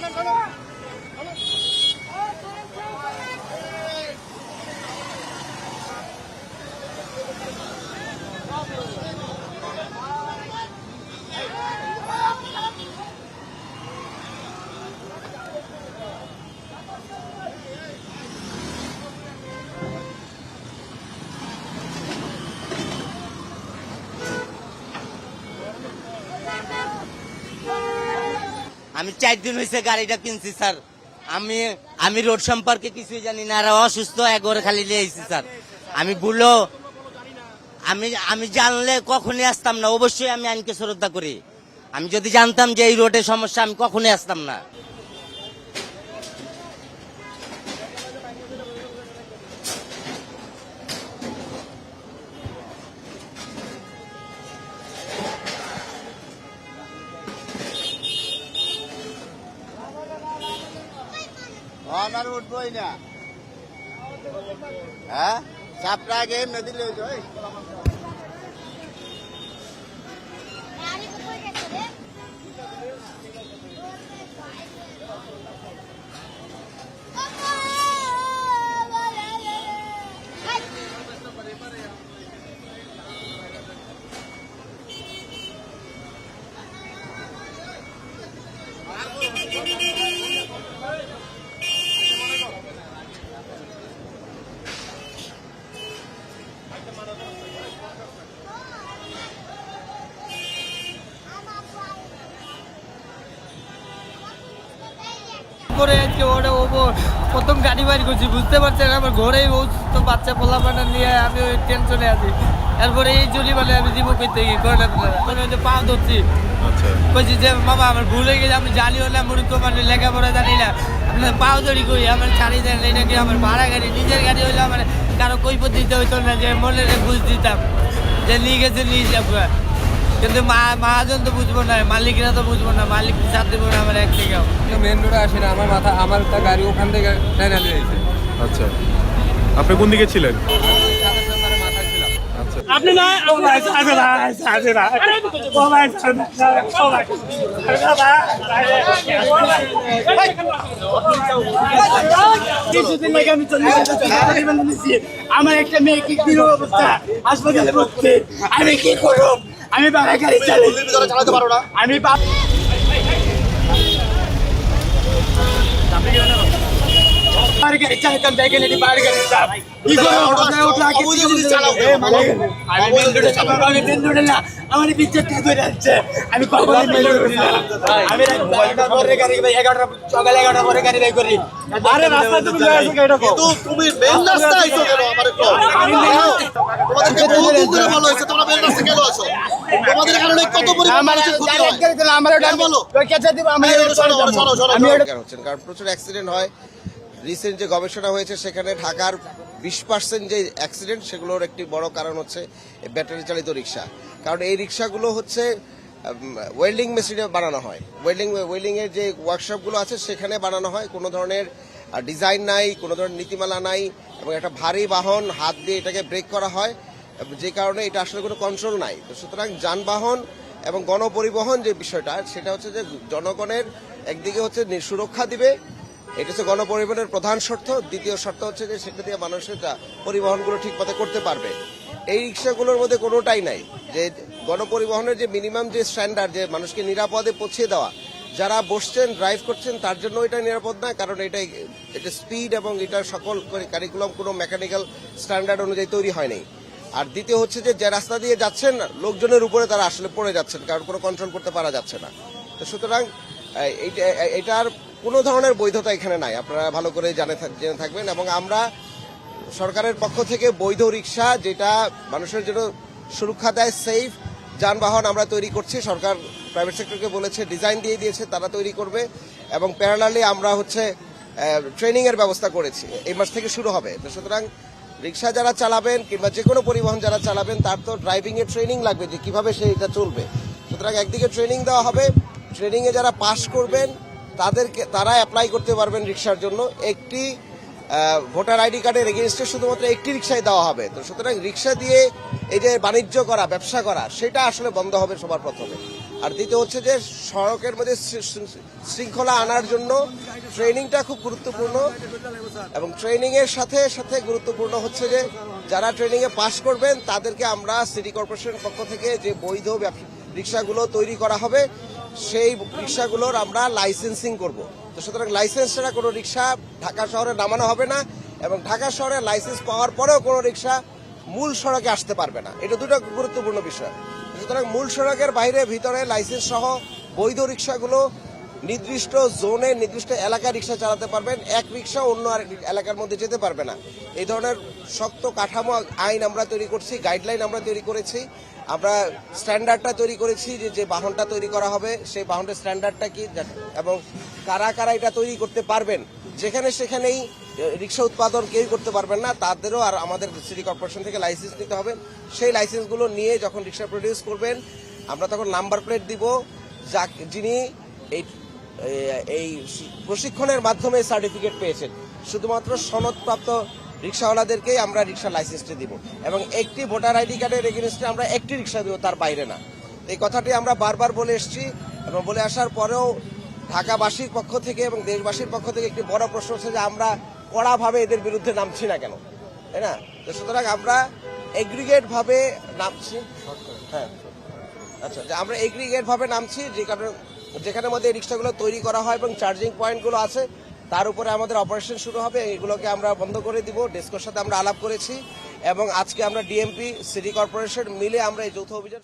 ¡Ganan, ganan! আমি চার দিন হয়েছে গাড়িটা কিনছি, স্যার। আমি আমি রোড সম্পর্কে কিছুই জানি না আর অসুস্থ একবারে খালি লিয়েছি স্যার। আমি ভুলো আমি আমি জানলে কখনই আসতাম না, অবশ্যই আমি আইনকে শ্রদ্ধা করি। আমি যদি জানতাম যে এই রোডের সমস্যা, আমি কখনই আসতাম না। আমার উঠবই না। হ্যাঁ? চাপটা আগে নদী লই করে আজকে ওটা ও ও প্রথম গাড়ি বাড়ি করছি বুঝতে পারছেন? আমার ঘরেই অসুস্থ বাচ্চা পোলা পানা নিয়ে আমি ওই টেনশনে আছি। তারপরে এই জলি বলে আমি দিব করতে গিয়ে? করে আমি ওই পা ধরছি। আচ্ছা। কইছি যে বাবা আমার ভুলে গেছে আমি জানি হলে মূর্খ মানে লেখাপড়া জানি না। আপনার পাও ধরি করি আমার ছাড়ি দেন এটা কি আমার ভাড়া গাড়ি নিজের গাড়ি হইলে আমার কারও কৈপত দিতে হইতো না যে মনে বুঝ দিতাম। যে নিয়ে গেছে নিয়ে যাব। কিন্তু মা মহাজন তো বুঝব না মালিকরা তো বুঝব না মালিক চাপ দেবো না আমার এক থেকেও। মেন রোডে আসে না আমার মাথা আমার তা গাড়ি ওখান থেকে টাইনা নিয়ে যাইছে আচ্ছা। আপনি কোন দিকে ছিলেন? আচ্ছা আপনি না কিছুদিন আগে আমি দিয়েছি। আমার একটা মেয়ে কি অবস্থা? হাসপাতালে আমি কি করব? আমি বাবা গাড়ি চালাই চালাতে পারো না। আমি আমার বিচার ঠিক করে যাচ্ছে আমি এগারোটা সকালে এগারোটা পরে গাড়ি করি। আরে রাস্তা তুমি তুমি মেন রাস্তা আইছো কেন? আমার তোমাদেরকে বহুদিন ধরে ভালো হয়েছে। তোমরা রাস্তা কেন আছো তোমাদের কারণে কত পরিমাণ ক্ষতি হয়? আমার বলো। আমি হচ্ছেন কারণ প্রচুর অ্যাক্সিডেন্ট হয়। রিসেন্ট যে গবেষণা হয়েছে সেখানে ঢাকার বিশ পার্সেন্ট যে অ্যাক্সিডেন্ট সেগুলোর একটি বড় কারণ হচ্ছে ব্যাটারি চালিত রিক্সা। কারণ এই রিক্সাগুলো হচ্ছে ওয়েল্ডিং মেশিনে বানানো হয়। ওয়েল্ডিং ওয়েল্ডিং এর যে ওয়ার্কশপগুলো আছে সেখানে বানানো হয়। কোনো ধরনের ডিজাইন নাই কোনো ধরনের নীতিমালা নাই এবং একটা ভারী বাহন হাত দিয়ে এটাকে ব্রেক করা হয়। যে কারণে এটা আসলে কোনো কন্ট্রোল নাই। তো সুতরাং যানবাহন এবং গণপরিবহন যে বিষয়টা, সেটা হচ্ছে যে জনগণের একদিকে হচ্ছে সুরক্ষা দিবে, এটা হচ্ছে গণপরিবহনের প্রধান শর্ত। দ্বিতীয় শর্ত হচ্ছে যে সেটা দিয়ে মানুষের পরিবহনগুলো ঠিক মতো করতে পারবে। এই রিক্সাগুলোর মধ্যে কোনোটাই নাই। যে গণপরিবহনের যে মিনিমাম যে স্ট্যান্ডার্ড যে মানুষকে নিরাপদে পৌঁছে দেওয়া, যারা বসছেন ড্রাইভ করছেন, তার জন্য এটা নিরাপদ নয় কারণ এটা এটা স্পিড এবং এটা সকল কারিকুলাম কোনো মেকানিক্যাল স্ট্যান্ডার্ড অনুযায়ী তৈরি হয়নি আর দ্বিতীয় হচ্ছে যে যে রাস্তা দিয়ে যাচ্ছেন, লোকজনের উপরে তারা আসলে পড়ে যাচ্ছেন, কারণ কোনো কন্ট্রোল করতে পারা যাচ্ছে না। তো সুতরাং এটার কোনো ধরনের বৈধতা এখানে নাই। আপনারা ভালো করে জানে জেনে থাকবেন। এবং আমরা সরকারের পক্ষ থেকে বৈধ রিক্সা যেটা মানুষের জন্য সুরক্ষা দেয় সেফ যানবাহন আমরা তৈরি করছি। সরকার প্রাইভেট সেক্টরকে বলেছে ডিজাইন দিয়ে দিয়েছে, তারা তৈরি করবে। এবং প্যারালালি আমরা হচ্ছে ট্রেনিংয়ের ব্যবস্থা করেছি। এই মাস থেকে শুরু হবে। তো সুতরাং রিক্সা যারা চালাবেন কিংবা যে কোনো পরিবহন যারা চালাবেন, তার তো ড্রাইভিং এর ট্রেনিং লাগবে যে কীভাবে সে এটা চলবে। সুতরাং একদিকে ট্রেনিং দেওয়া হবে ট্রেনিং এ যারা পাশ করবেন, তাদেরকে, তারা অ্যাপ্লাই করতে পারবেন রিক্সার জন্য। একটি ভোটার আইডি কার্ডের এগেনস্টে শুধুমাত্র একটি রিক্সায় দেওয়া হবে। তো সুতরাং রিক্সা দিয়ে এই যে বাণিজ্য করা, ব্যবসা করা, সেটা আসলে বন্ধ হবে সবার প্রথমে। আর দ্বিতীয় হচ্ছে যে সড়কের মধ্যে শৃঙ্খলা আনার জন্য ট্রেনিংটা খুব গুরুত্বপূর্ণ এবং ট্রেনিং এর সাথে সাথে গুরুত্বপূর্ণ হচ্ছে যে যারা ট্রেনিং এ পাশ করবেন তাদেরকে আমরা সিটি কর্পোরেশনের পক্ষ থেকে যে বৈধ রিক্সাগুলো তৈরি করা হবে, সেই রিক্সাগুলোর আমরা লাইসেন্সিং করব। তো সুতরাং লাইসেন্স ছাড়া কোনো রিক্সা ঢাকা শহরে নামানো হবে না এবং ঢাকা শহরে লাইসেন্স পাওয়ার পরেও কোনো রিক্সা মূল সড়কে আসতে পারবে না। এটা দুটো গুরুত্বপূর্ণ বিষয়। সুতরাং মূল সড়কের বাইরে, ভিতরে লাইসেন্স সহ বৈধ রিক্সাগুলো নির্দিষ্ট জোনে নির্দিষ্ট এলাকায় রিক্সা চালাতে পারবেন। এক রিক্সা অন্য আর এলাকার মধ্যে যেতে পারবে না। এই ধরনের শক্ত কাঠামো আইন আমরা তৈরি করছি গাইডলাইন আমরা তৈরি করেছি। আমরা স্ট্যান্ডার্ডটা তৈরি করেছি যে যে বাহনটা তৈরি করা হবে, সেই বাহনের স্ট্যান্ডার্ডটা কি এবং কারা কারা এটা তৈরি করতে পারবেন? যেখানে সেখানেই রিক্সা উৎপাদন কেউই করতে পারবেন না, তাদেরও আর আমাদের সিটি কর্পোরেশন থেকে লাইসেন্স নিতে হবে। সেই লাইসেন্সগুলো নিয়ে যখন রিক্সা প্রডিউস করবেন, আমরা তখন নাম্বার প্লেট দিব যা যিনি এই এই- প্রশিক্ষণের মাধ্যমে সার্টিফিকেট পেয়েছেন। শুধুমাত্র সনদপ্রাপ্ত রিক্সাওয়ালাদেরকেই আমরা রিক্সা লাইসেন্সটি দিব। এবং একটি ভোটার আইডি কার্ডের এগেনস্টে আমরা একটি রিক্সা দিব, তার বাইরে না। এই কথাটি আমরা বারবার বলে এসেছি এবং বলে আসার পরেও ঢাকাবাসীর পক্ষ থেকে এবং দেশবাসীর পক্ষ থেকে একটি বড় প্রশ্ন হচ্ছে যে আমরা কড়াভাবে এদের বিরুদ্ধে নামছি না কেন? তাই না? তো সুতরাং আমরা এগ্রিগেট ভাবে নামছি। হ্যাঁ। আচ্ছা যে আমরা এগ্রিগেট ভাবে নামছি, যে কারণে যেখানে মধ্যে রিক্সাগুলো তৈরি করা হয় এবং চার্জিং পয়েন্টগুলো আছে, তার উপরে আমাদের অপারেশন শুরু হবে। এগুলোকে আমরা বন্ধ করে দিব। ডেস্কোর সাথে আমরা আলাপ করেছি এবং আজকে আমরা ডিএমপি সিটি কর্পোরেশন মিলে আমরা এই যৌথ অভিযান